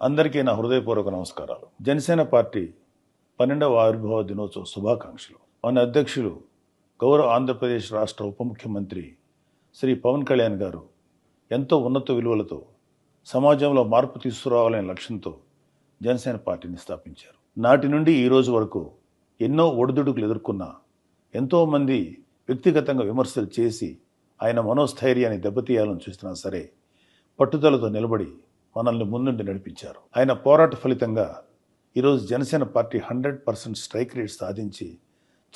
అందరికీ నా హృదయపూర్వక నమస్కారాలు. జనసేన పార్టీ పన్నెండవ ఆవిర్భావ దినోత్సవ శుభాకాంక్షలు. మన అధ్యక్షులు గౌరవ ఆంధ్రప్రదేశ్ రాష్ట్ర ఉప ముఖ్యమంత్రి శ్రీ పవన్ కళ్యాణ్ గారు ఎంతో ఉన్నత విలువలతో సమాజంలో మార్పు తీసుకురావాలనే లక్ష్యంతో జనసేన పార్టీని స్థాపించారు. నాటి నుండి ఈ రోజు వరకు ఎన్నో ఒడిదుడుకులు ఎదుర్కొన్న ఎంతోమంది వ్యక్తిగతంగా విమర్శలు చేసి ఆయన మనోస్థైర్యాన్ని దెబ్బతీయాలని చూసినా సరే పట్టుదలతో నిలబడి మనల్ని ముందుండి నడిపించారు. ఆయన పోరాట ఫలితంగా ఈరోజు Janasena party hundred percent strike rate సాధించి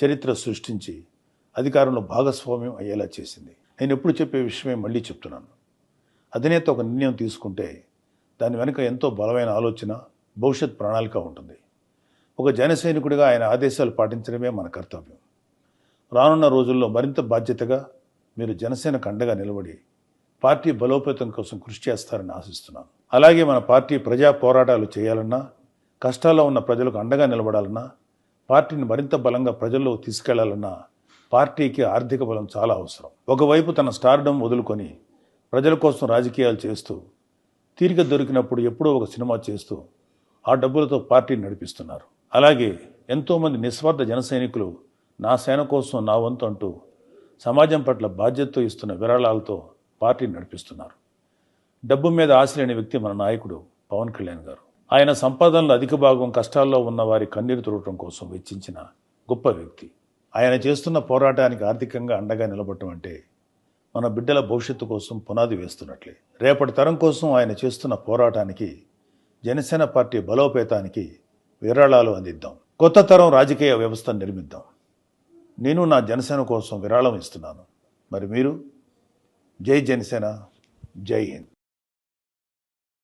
చరిత్ర సృష్టించి అధికారంలో భాగస్వామ్యం అయ్యేలా చేసింది. నేను ఎప్పుడు చెప్పే విషయమే మళ్ళీ చెప్తున్నాను. అధినేత ఒక నిర్ణయం తీసుకుంటే దాని వెనుక ఎంతో బలమైన ఆలోచన భవిష్యత్ ప్రణాళిక ఉంటుంది. ఒక జనసైనికుడిగా ఆయన ఆదేశాలు పాటించడమే మన కర్తవ్యం. రానున్న రోజుల్లో మరింత బాధ్యతగా మీరు జనసేనకు అండగా నిలబడి పార్టీ బలోపేతం కోసం కృషి చేస్తారని ఆశిస్తున్నాను. అలాగే మన పార్టీ ప్రజా పోరాటాలు చేయాలన్నా కష్టాల్లో ఉన్న ప్రజలకు అండగా నిలబడాలన్నా పార్టీని మరింత బలంగా ప్రజల్లో తీసుకెళ్ళాలన్నా పార్టీకి ఆర్థిక బలం చాలా అవసరం. ఒకవైపు తన స్టార్డం వదులుకొని ప్రజల కోసం రాజకీయాలు చేస్తూ తీరిక దొరికినప్పుడు ఎప్పుడో ఒక సినిమా చేస్తూ ఆ డబ్బులతో పార్టీని నడిపిస్తున్నారు. అలాగే ఎంతోమంది నిస్వార్థ జన సైనికులు నా సేన కోసం నా వంతు అంటూ సమాజం పట్ల బాధ్యతతో ఇస్తున్న విరాళాలతో పార్టీని నడిపిస్తున్నారు. డబ్బు మీద ఆశ లేని వ్యక్తి మన నాయకుడు పవన్ కళ్యాణ్ గారు. ఆయన సంపాదనలో అధిక భాగం కష్టాల్లో ఉన్న వారి కన్నీరు తుడటం కోసం వెచ్చించిన గొప్ప వ్యక్తి. ఆయన చేస్తున్న పోరాటానికి ఆర్థికంగా అండగా నిలబడటం అంటే మన బిడ్డల భవిష్యత్తు కోసం పునాది వేస్తున్నట్లే. రేపటి తరం కోసం ఆయన చేస్తున్న పోరాటానికి జనసేన పార్టీ బలోపేతానికి విరాళాలు అందిద్దాం. కొత్త తరం రాజకీయ వ్యవస్థను నిర్మిద్దాం. నేను నా జనసేన కోసం విరాళం ఇస్తున్నాను. మరి మీరు? జై జనసేన జై హింద్.